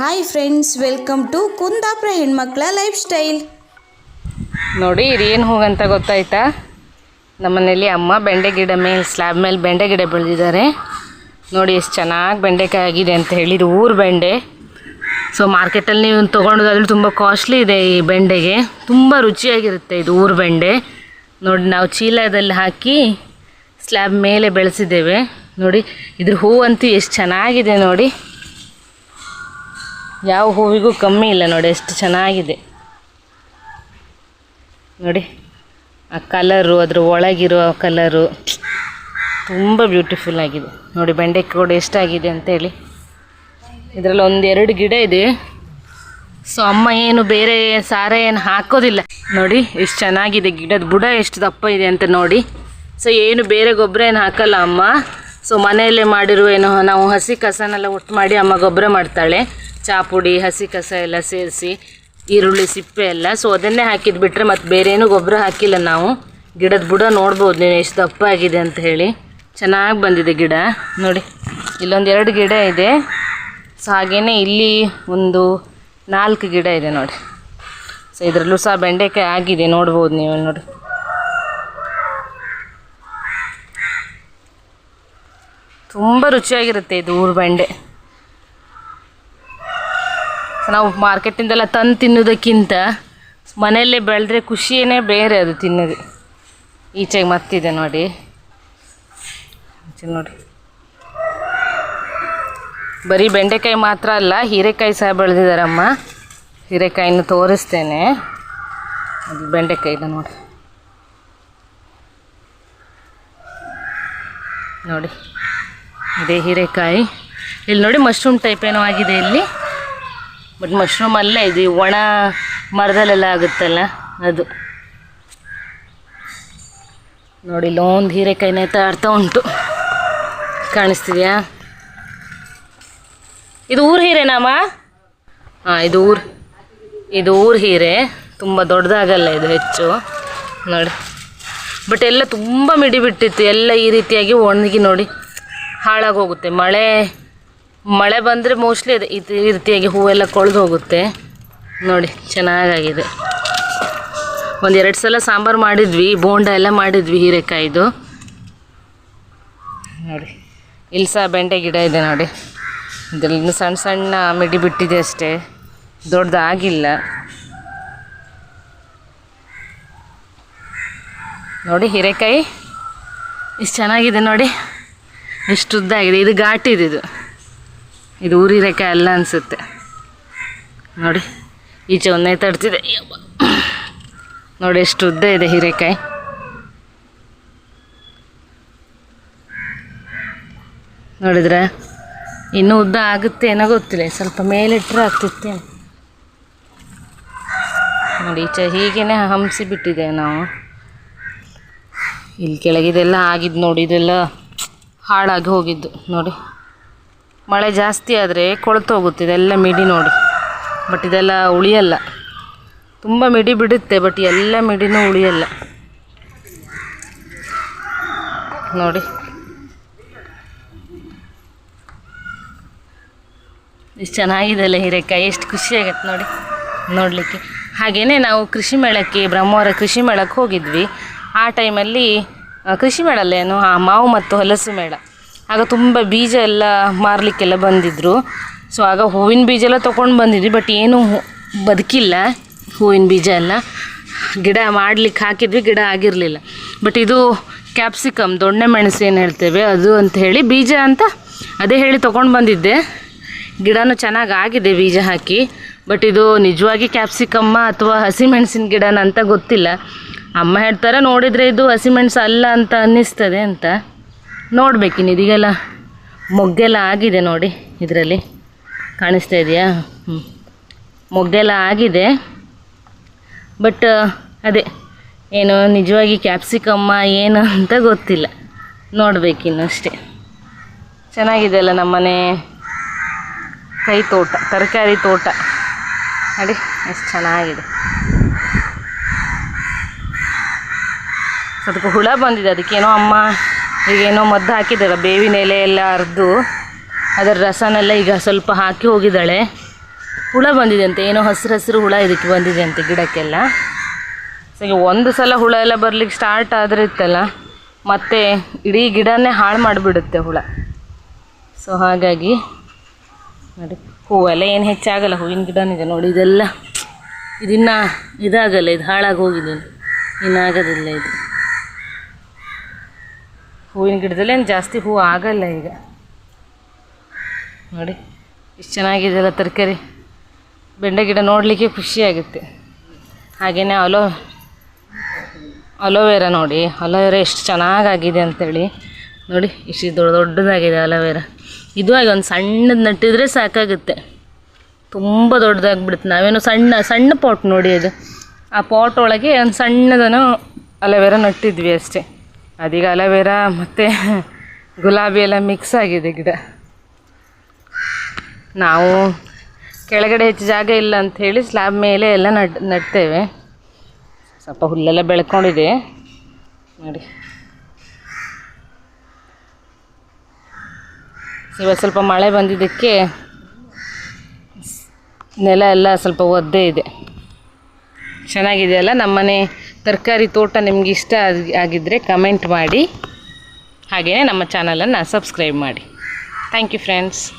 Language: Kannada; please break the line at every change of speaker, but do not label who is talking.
Hi friends welcome to Kundapura ಹೆಣ್ಮಕ್ಳ ಲೈಫ್ ಸ್ಟೈಲ್
ನೋಡಿ ಇದೇನು ಹೋಗಂತ ಗೊತ್ತಾಯ್ತಾ? ನಮ್ಮನೇಲಿ ಅಮ್ಮ ಬೆಂಡೆ ಗಿಡ ಮೇಲೆ ಸ್ಲ್ಯಾಬ್ ಮೇಲೆ ಬೆಂಡೆ ಗಿಡ ಬೆಳೆದಿದ್ದಾರೆ. ನೋಡಿ, ಎಷ್ಟು ಚೆನ್ನಾಗಿ ಬೆಂಡೆಕಾಯಿ ಆಗಿದೆ ಅಂತ ಹೇಳಿದ್ರು ಊರು ಬೆಂಡೆ. ಸೊ ಮಾರ್ಕೆಟಲ್ಲಿ ನೀವು ತೊಗೊಂಡೋದಾದ್ರೂ ತುಂಬ ಕಾಸ್ಟ್ಲಿ ಇದೆ ಈ ಬೆಂಡೆಗೆ. ತುಂಬ ರುಚಿಯಾಗಿರುತ್ತೆ ಇದು ಊರು ಬೆಂಡೆ. ನೋಡಿ, ನಾವು ಚೀಲದಲ್ಲಿ ಹಾಕಿ ಸ್ಲ್ಯಾಬ್ ಮೇಲೆ ಬೆಳೆಸಿದ್ದೇವೆ. ನೋಡಿ, ಇದ್ರ ಹೂವಂತೂ ಎಷ್ಟು ಚೆನ್ನಾಗಿದೆ ನೋಡಿ. ಯಾವ ಹೂವಿಗೂ ಕಮ್ಮಿ ಇಲ್ಲ ನೋಡಿ, ಎಷ್ಟು ಚೆನ್ನಾಗಿದೆ. ನೋಡಿ, ಆ ಕಲರು ಅದ್ರ ಒಳಗಿರೋ ಕಲರು ತುಂಬ ಬ್ಯೂಟಿಫುಲ್ ಆಗಿದೆ. ನೋಡಿ, ಬೆಂಡೆಕಾಯಿ ಕೂಡ ಎಷ್ಟಾಗಿದೆ ಅಂತೇಳಿ. ಇದರಲ್ಲಿ ಒಂದೆರಡು ಗಿಡ ಇದೆ. ಸೊ ಅಮ್ಮ ಏನು ಬೇರೆ ಸಾರ ಏನು ಹಾಕೋದಿಲ್ಲ. ನೋಡಿ, ಎಷ್ಟು ಚೆನ್ನಾಗಿದೆ ಗಿಡದ ಬುಡ, ಎಷ್ಟು ದಪ್ಪ ಇದೆ ಅಂತ ನೋಡಿ. ಸೊ ಏನು ಬೇರೆ ಗೊಬ್ಬರ ಏನು ಹಾಕಲ್ಲ ಅಮ್ಮ. ಸೊ ಮನೆಯಲ್ಲೇ ಮಾಡಿರುವ ಏನು, ನಾವು ಹಸಿ ಕಸನೆಲ್ಲ ಒಟ್ಟು ಮಾಡಿ ಅಮ್ಮ ಗೊಬ್ಬರ ಮಾಡ್ತಾಳೆ. ಚಾ ಪುಡಿ ಹಸಿ ಕಸ ಎಲ್ಲ ಸೇರಿಸಿ, ಈರುಳ್ಳಿ, ಸಿಪ್ಪೆ ಎಲ್ಲ. ಸೊ ಅದನ್ನೇ ಹಾಕಿದ್ದು ಬಿಟ್ಟರೆ ಮತ್ತು ಬೇರೆ ಏನೂ ಗೊಬ್ಬರ ಹಾಕಿಲ್ಲ ನಾವು. ಗಿಡದ ಬುಡ ನೋಡ್ಬೋದು ನೀವು ಎಷ್ಟು ದಪ್ಪ ಆಗಿದೆ ಅಂತ ಹೇಳಿ. ಚೆನ್ನಾಗಿ ಬಂದಿದೆ ಗಿಡ. ನೋಡಿ, ಇಲ್ಲೊಂದು ಎರಡು ಗಿಡ ಇದೆ. ಸೊ ಹಾಗೆಯೇ ಇಲ್ಲಿ ಒಂದು ನಾಲ್ಕು ಗಿಡ ಇದೆ ನೋಡಿ. ಸೊ ಇದರಲ್ಲೂ ಸಹ ಬೆಂಡೆಕಾಯಿ ಆಗಿದೆ, ನೋಡ್ಬೋದು ನೀವು ನೋಡಿ. ತುಂಬ ರುಚಿಯಾಗಿರುತ್ತೆ ಇದು ಊರು ಬೆಂಡೆ. ನಾವು ಮಾರ್ಕೆಟಿಂದೆಲ್ಲ ತಂದು ತಿನ್ನೋದಕ್ಕಿಂತ ಮನೆಯಲ್ಲೇ ಬೆಳೆದ್ರೆ ಖುಷಿಯೇ ಬೇರೆ ಅದು ತಿನ್ನೋದು. ಈಚೆಗೆ ಮತ್ತಿದೆ ನೋಡಿ. ನೋಡಿ. ಬರೀ ಬೆಂಡೆಕಾಯಿ ಮಾತ್ರ ಅಲ್ಲ, ಹೀರೆಕಾಯಿ ಸಹ ಬೆಳೆದಿದ್ದಾರಮ್ಮ. ಹೀರೆಕಾಯಿನ ತೋರಿಸ್ತೇನೆ. ಅದು ಬೆಂಡೆಕಾಯಿನ ನೋಡಿ. ನೋಡಿ. ಇದೇ ಹೀರೆಕಾಯಿ. ಇಲ್ಲಿ ನೋಡಿ ಮಶ್ರೂಮ್ ಟೈಪ್ ಏನೋ ಆಗಿದೆ ಇಲ್ಲಿ. ಬಟ್ ಮಶ್ರೂಮ್ ಅಲ್ಲೇ ಇದು ಒಣ ಮರದಲ್ಲೆಲ್ಲ ಆಗುತ್ತಲ್ಲ ಅದು. ನೋಡಿ ಇಲ್ಲೊಂದು ಹೀರೆಕಾಯಿನ ತಾಡ್ತಾ ಉಂಟು. ಕಾಣಿಸ್ತಿದೆಯಾ? ಇದು ಊರು ಹೀರೆನಾಮ ಹಾಂ, ಇದು ಊರು. ಇದು ಊರು ಹೀರೆ. ತುಂಬ ದೊಡ್ಡದಾಗಲ್ಲ ಇದು ಹೆಚ್ಚು. ನೋಡಿ. ಬಟ್ ಎಲ್ಲ ತುಂಬ ಮಿಡಿ ಬಿಟ್ಟಿತ್ತು ಎಲ್ಲ ಈ ರೀತಿಯಾಗಿ ಒಣಗಿ ನೋಡಿ ಹಾಳಾಗೋಗುತ್ತೆ. ಮಳೆ ಮಳೆ ಬಂದರೆ ಮೋಸ್ಟ್ಲಿ ಅದು ಇದು ಈ ರೀತಿಯಾಗಿ ಹೂವೆಲ್ಲ ಕೊಳೆದು ಹೋಗುತ್ತೆ. ನೋಡಿ, ಚೆನ್ನಾಗಾಗಿದೆ. ಒಂದು ಎರಡು ಸಲ ಸಾಂಬಾರು ಮಾಡಿದ್ವಿ, ಬೋಂಡ ಎಲ್ಲ ಮಾಡಿದ್ವಿ ಹೀರೆಕಾಯಿದು. ನೋಡಿ ಇಲ್ಲಿ ಸಹ ಬೆಂಡೆ ಗಿಡ ಇದೆ ನೋಡಿ. ಇದರಲ್ಲಿ ಸಣ್ಣ ಸಣ್ಣ ಮಿಡಿ ಬಿಟ್ಟಿದೆ ಅಷ್ಟೇ. ದೊಡ್ಡದಾಗಿಲ್ಲ. ನೋಡಿ, ಹೀರೆಕಾಯಿ. ಇಷ್ಟು ಚೆನ್ನಾಗಿದೆ ನೋಡಿ. ಎಷ್ಟು ಉದ್ದ ಆಗಿದೆ ಇದು ಘಾಟಿದೆ ಇದು. ಇದು ಊರಿರೇಕಾಯಿ ಊರು ಅಲ್ಲ ಅನಿಸುತ್ತೆ. ನೋಡಿ ಈಚೆ ಒಂದೇ ತಡ್ತಿದೆ. ನೋಡಿ ಎಷ್ಟು ಉದ್ದ ಇದೆ ಹೀರೆಕಾಯಿ. ನೋಡಿದ್ರೆ ಇನ್ನೂ ಉದ್ದ ಆಗುತ್ತೆ ಏನೋ ಗೊತ್ತಿಲ್ಲ ಸ್ವಲ್ಪ ಮೇಲಿಟ್ಟರೆ ಆಗ್ತಿತ್ತೆ. ನೋಡಿ ಈಚೆ ಹೀಗೇನೆ ಹಂಸಿ ಬಿಟ್ಟಿದ್ದೇವೆ ನಾವು. ಇಲ್ಲಿ ಕೆಳಗಿದೆಲ್ಲ ಆಗಿದ್ದು ನೋಡಿ, ಇದೆಲ್ಲ ಹಾಳಾಗಿ ಹೋಗಿದ್ದು. ನೋಡಿ. ಮಳೆ ಜಾಸ್ತಿ ಆದರೆ ಕೊಳ್ತು ಹೋಗುತ್ತೆ, ಇದೆಲ್ಲ ಮಿಡಿ ನೋಡಿ. ಬಟ್ ಇದೆಲ್ಲ ಉಳಿಯಲ್ಲ. ತುಂಬ ಮಿಡಿ ಬಿಡುತ್ತೆ ಬಟ್ ಎಲ್ಲ ಮಿಡಿನೂ ಉಳಿಯಲ್ಲ. ನೋಡಿ. ಎಷ್ಟು ಚೆನ್ನಾಗಿದೆ ಅಲ್ಲ ಹೀರೆಕಾಯಿ, ಎಷ್ಟು ಖುಷಿ ಆಗತ್ತೆ ನೋಡಿ, ನೋಡಲಿಕ್ಕೆ. ಹಾಗೆಯೇ ನಾವು ಕೃಷಿ ಮೇಳಕ್ಕೆ, ಬ್ರಹ್ಮವರ ಕೃಷಿ ಮೇಳಕ್ಕೆ ಹೋಗಿದ್ವಿ. ಆ ಟೈಮಲ್ಲಿ ಕೃಷಿ ಮೇಳಲ್ಲೇನು, ಆ ಮಾವು ಮತ್ತು ಹಲಸು ಮೇಳ. ಆಗ ತುಂಬ ಬೀಜ ಎಲ್ಲ ಮಾರಲಿಕ್ಕೆಲ್ಲ ಬಂದಿದ್ದರು ಸೊ ಆಗ ಹೂವಿನ ಬೀಜ ಎಲ್ಲ ತೊಗೊಂಡು ಬಂದಿದ್ವಿ ಬಟ್ ಏನೂ ಬದುಕಿಲ್ಲ ಹೂವಿನ ಬೀಜ ಎಲ್ಲ. ಗಿಡ ಮಾಡ್ಲಿಕ್ಕೆ ಹಾಕಿದ್ವಿ, ಗಿಡ ಆಗಿರಲಿಲ್ಲ. ಬಟ್ ಇದು ಕ್ಯಾಪ್ಸಿಕಮ್ ದೊಣ್ಣೆ ಮೆಣಸು ಏನು ಹೇಳ್ತೇವೆ, ಅದು ಅಂತ ಹೇಳಿ ಬೀಜ ಅಂತ ಅದೇ ಹೇಳಿ ತೊಗೊಂಡು ಬಂದಿದ್ದೆ. ಗಿಡನೂ ಚೆನ್ನಾಗಿ ಆಗಿದೆ ಬೀಜ ಹಾಕಿ ಬಟ್ ಇದು ನಿಜವಾಗಿ ಕ್ಯಾಪ್ಸಿಕಮ್ಮ ಅಥವಾ ಹಸಿಮೆಣಸಿನ ಗಿಡನ ಅಂತ ಗೊತ್ತಿಲ್ಲ. ಅಮ್ಮ ಹೇಳ್ತಾರೆ, ನೋಡಿದರೆ ಇದು ಹಸಿಮೆಣಸು ಅಲ್ಲ ಅಂತ ಅನ್ನಿಸ್ತದೆ ಅಂತ. ನೋಡ್ಬೇಕಿನ್ನು ಇದೀಗೆಲ್ಲ ಮೊಗ್ಗೆಲ್ಲ ಆಗಿದೆ ನೋಡಿ ಇದರಲ್ಲಿ. ಕಾಣಿಸ್ತಾ ಇದೆಯಾ? ಹ್ಞೂ ಮೊಗ್ಗೆಲ್ಲ ಆಗಿದೆ. ಬಟ್ ಅದೇ, ಏನು ನಿಜವಾಗಿ ಕ್ಯಾಪ್ಸಿಕಮ್ಮ ಏನು ಅಂತ ಗೊತ್ತಿಲ್ಲ. ನೋಡಬೇಕಿನ್ನು ಅಷ್ಟೇ. ಚೆನ್ನಾಗಿದೆ ಅಲ್ಲ ನಮ್ಮನೆ ಕೈ ತೋಟ, ತರಕಾರಿ ತೋಟ. ನೋಡಿ, ಎಷ್ಟು ಚೆನ್ನಾಗಿದೆ. ಸ್ವಲ್ಪ ಹುಳ ಬಂದಿದೆ, ಅದಕ್ಕೇನೋ ಅಮ್ಮ ಈಗೇನೋ ಮದ್ದು ಹಾಕಿದ್ದಾರೆ ಬೇವಿನ ಎಲೆ ಎಲ್ಲ ಅರ್ದು. ಅದರ ರಸನೆಲ್ಲ ಈಗ ಸ್ವಲ್ಪ ಹಾಕಿ ಹೋಗಿದ್ದಾಳೆ. ಹುಳ ಬಂದಿದೆ ಅಂತೆ ಏನೋ ಹಸಿರು ಹಸಿರು ಹುಳ ಇದಕ್ಕೆ ಬಂದಿದೆ ಅಂತೆ ಗಿಡಕ್ಕೆಲ್ಲ. ಸೊ ಈಗ ಒಂದು ಸಲ ಹುಳ ಎಲ್ಲ ಬರ್ಲಿಕ್ಕೆ ಸ್ಟಾರ್ಟ್ ಆದರೆ ಇತ್ತಲ್ಲ, ಮತ್ತೆ ಇಡೀ ಗಿಡನೇ ಹಾಳು ಮಾಡಿಬಿಡುತ್ತೆ ಹುಳ. ಸೊ ಹಾಗಾಗಿ ನೋಡಿ, ಹೂವೆಲ್ಲ ಏನು ಹೆಚ್ಚಾಗಲ್ಲ, ಹೂವಿನ ಗಿಡನಿದೆ ನೋಡಿ, ಇದೆಲ್ಲ ಇದಿನ್ನ ಇದಾಗಲ್ಲ, ಇದು ಹಾಳಾಗಿ ಹೋಗಿದೆ. ಇನ್ನಾಗೋದಿಲ್ಲ ಇದು. ಹೂವಿನ ಗಿಡದಲ್ಲಿ ಏನು ಜಾಸ್ತಿ ಹೂವು ಆಗಲ್ಲ ಈಗ. ನೋಡಿ, ಇಷ್ಟು ಚೆನ್ನಾಗಿದೆಯಲ್ಲ ತರಕಾರಿ. ಬೆಂಡೆ ಗಿಡ ನೋಡಲಿಕ್ಕೆ ಖುಷಿಯಾಗುತ್ತೆ ಹಾಗೆಯೇ ಅಲೋ, ಅಲೋವೆರಾ ನೋಡಿ. ಅಲೋವೆರಾ ಎಷ್ಟು ಚೆನ್ನಾಗಾಗಿದೆ ಅಂಥೇಳಿ ನೋಡಿ, ಇಷ್ಟು ದೊಡ್ಡ ದೊಡ್ಡದಾಗಿದೆ ಅಲೋವೆರಾ. ಇದು ಆಗಿ ಒಂದು ಸಣ್ಣದು ನಟ್ಟಿದ್ರೆ ಸಾಕಾಗುತ್ತೆ. ತುಂಬ ದೊಡ್ಡದಾಗ್ಬಿಡುತ್ತೆ. ನಾವೇನು ಸಣ್ಣ ಸಣ್ಣ ಪಾಟ್ ನೋಡಿ ಅದು. ಆ ಪಾಟ್ ಒಳಗೆ ಒಂದು ಸಣ್ಣದನ್ನು ಅಲೋವೆರಾ ನಟ್ಟಿದ್ವಿ ಅಷ್ಟೇ. ಅದೀಗ ಅಲೋವೆರಾ ಮತ್ತು ಗುಲಾಬಿ ಎಲ್ಲ ಮಿಕ್ಸ್ ಆಗಿದೆ ಗಿಡ. ನಾವು ಕೆಳಗಡೆ ಹೆಚ್ಚು ಜಾಗ ಇಲ್ಲ ಅಂತ ಹೇಳಿ ಸ್ಲ್ಯಾಬ್ ಮೇಲೆ ಎಲ್ಲ ನಡ್, ನಡ್ತೇವೆ. ಸ್ವಲ್ಪ ಹುಲ್ಲೆಲ್ಲ ಬೆಳ್ಕೊಂಡಿದೆ. ನೋಡಿ. ಇವತ್ತು ಸ್ವಲ್ಪ ಮಳೆ ಬಂದಿದ್ದಕ್ಕೆ ನೆಲ ಎಲ್ಲ ಸ್ವಲ್ಪ ಒದ್ದೆ ಇದೆ. ಚೆನ್ನಾಗಿದೆಯಲ್ಲ ನಮ್ಮನೆ ತರಕಾರಿ ತೋಟ ನಿಮ್ಗೆ ಇಷ್ಟ ಆಗಿ- ಆಗಿದ್ದರೆ ಕಮೆಂಟ್ ಮಾಡಿ. ಹಾಗೆಯೇ ನಮ್ಮ ಚಾನಲನ್ನು ಸಬ್ಸ್ಕ್ರೈಬ್ ಮಾಡಿ. Thank you friends